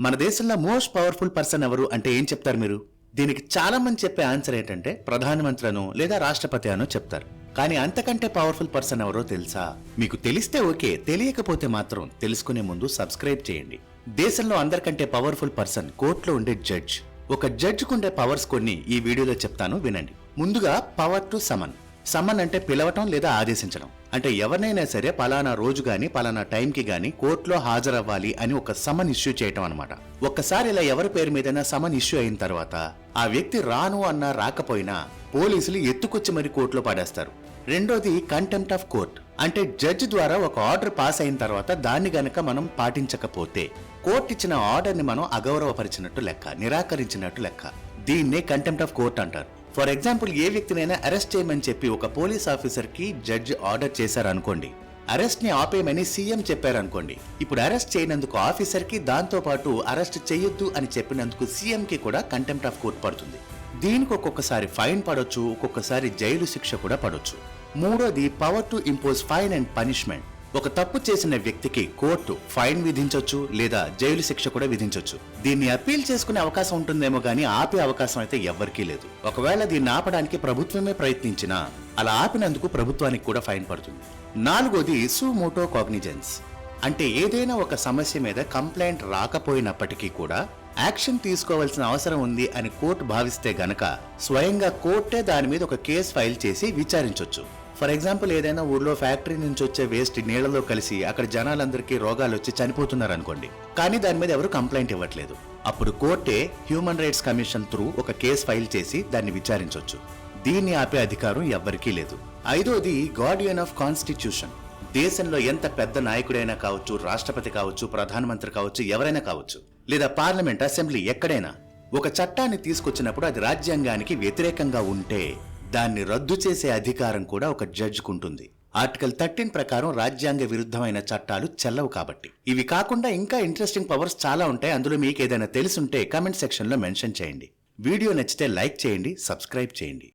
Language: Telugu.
మన దేశంలో మోస్ట్ పవర్ఫుల్ పర్సన్ ఎవరు అంటే ఏం చెప్తారు మీరు? దీనికి చాలా మంది చెప్పే ఆన్సర్ ఏంటంటే ప్రధానమంత్రి అనో లేదా రాష్ట్రపతి అనో చెప్తారు. కానీ అంతకంటే పవర్ఫుల్ పర్సన్ ఎవరో తెలుసా? మీకు తెలిస్తే ఓకే తెలియకపోతే మాత్రం తెలుసుకునే ముందు సబ్స్క్రైబ్ చేయండి. దేశంలో అందరికంటే పవర్ఫుల్ పర్సన్ కోర్టులో ఉండే జడ్జ్. ఒక జడ్జికి ఉండే పవర్స్ కొన్ని ఈ వీడియోలో చెప్తాను వినండి. ముందుగా పవర్ టు సమన్. సమన్ అంటే పిలవటం లేదా ఆదేశించడం. అంటే ఎవరినైనా సరే పలానా రోజు గాని పలానా టైంకి గాని కోర్టులో హాజరవ్వాలి అని ఒక సమన్ ఇష్యూ చేయటం అనమాట ఒక్కసారి ఇలా ఎవరి పేరు మీదైనా సమన్ ఇష్యూ అయిన తర్వాత ఆ వ్యక్తి రాను అన్నా రాకపోయినా పోలీసులు ఎత్తుకొచ్చి మరి కోర్టులో పడేస్తారు. రెండోది కంటెంప్ట్ ఆఫ్ కోర్ట్ అంటే జడ్జి ద్వారా ఒక ఆర్డర్ పాస్ అయిన తర్వాత దాన్ని గనక మనం పాటించకపోతే కోర్టు ఇచ్చిన ఆర్డర్ని మనం అగౌరవపరిచినట్టు లెక్క నిరాకరించినట్టు లెక్క. దీన్నే కంటెంప్ట్ ఆఫ్ కోర్ట్ అంటారు. ఫర్ ఎగ్జాంపుల్ ఏ వ్యక్తినైనా అరెస్ట్ చేయమని చెప్పి ఒక పోలీస్ ఆఫీసర్కి జడ్జ్ ఆర్డర్ చేశారనుకోండి. అరెస్ట్ని ఆపేయమని సీఎం చెప్పారనుకోండి. ఇప్పుడు అరెస్ట్ చేయనందుకు ఆఫీసర్కి దాంతో పాటు అరెస్ట్ చేయొద్దు అని చెప్పినందుకు సీఎం కి కూడా కంటెంప్ట్ ఆఫ్ కోర్టు పడుతుంది. దీనికి ఒక్కొక్కసారి ఫైన్ పడొచ్చు ఒక్కొక్కసారి జైలు శిక్ష కూడా పడొచ్చు. మూడోది power to impose fine and punishment ఒక తప్పు చేసిన వ్యక్తికి కోర్టు ఫైన్ విధించవచ్చు లేదా జైలు శిక్ష కూడా విధించవచ్చు దీన్ని అప్పీల్ చేసుకునే అవకాశం ఉంటుందేమో గానీ ఆపే అవకాశం అయితే ఎవ్వరికీ లేదు. ఒకవేళ దీన్ని ఆపడానికి ప్రభుత్వమే ప్రయత్నించినా అలా ఆపినందుకు ప్రభుత్వానికి కూడా ఫైన్ పడుతుంది. నాలుగోది సుమోటో కాగ్నిజెన్స్ అంటే ఏదైనా ఒక సమస్య మీద కంప్లైంట్ రాకపోయినప్పటికీ కూడా యాక్షన్ తీసుకోవాల్సిన అవసరం ఉంది అని కోర్టు భావిస్తే గనక స్వయంగా కోర్టే దాని మీద ఒక కేసు ఫైల్ చేసి విచారించవచ్చు ఫర్ ఎగ్జాంపుల్ ఏదైనా ఊర్లో ఫ్యాక్టరీ నుంచి వచ్చే వేస్ట్ నీళ్ళలో కలిసి అక్కడ జనాలందరికీ రోగాలు వచ్చి చనిపోతున్నారు అనుకోండి కానీ దాని మీద ఎవరు కంప్లైంట్ ఇవ్వట్లేదు. అప్పుడు కోర్టే హ్యూమన్ రైట్స్ కమిషన్ త్రూ ఒక కేసు ఫైల్ చేసి దాన్ని విచారించవచ్చు దీన్ని ఆపే అధికారం ఎవ్వరికీ లేదు. ఐదోది గార్డియన్ ఆఫ్ కాన్స్టిట్యూషన్ దేశంలో ఎంత పెద్ద నాయకుడైనా కావచ్చు రాష్ట్రపతి కావచ్చు ప్రధానమంత్రి కావచ్చు ఎవరైనా కావచ్చు లేదా పార్లమెంట్ అసెంబ్లీ ఎక్కడైనా ఒక చట్టాన్ని తీసుకొచ్చినప్పుడు అది రాజ్యాంగానికి వ్యతిరేకంగా ఉంటే దాన్ని రద్దు చేసే అధికారం కూడా ఒక జడ్జ్కు ఉంటుంది ఆర్టికల్ థర్టీన్ ప్రకారం రాజ్యాంగ విరుద్ధమైన చట్టాలు చెల్లవు కాబట్టి. ఇవి కాకుండా ఇంకా ఇంట్రెస్టింగ్ పవర్స్ చాలా ఉంటాయి. అందులో మీకు ఏదైనా తెలుసుంటే కామెంట్ సెక్షన్లో మెన్షన్ చేయండి. వీడియో నచ్చితే లైక్ చేయండి సబ్స్క్రైబ్ చేయండి.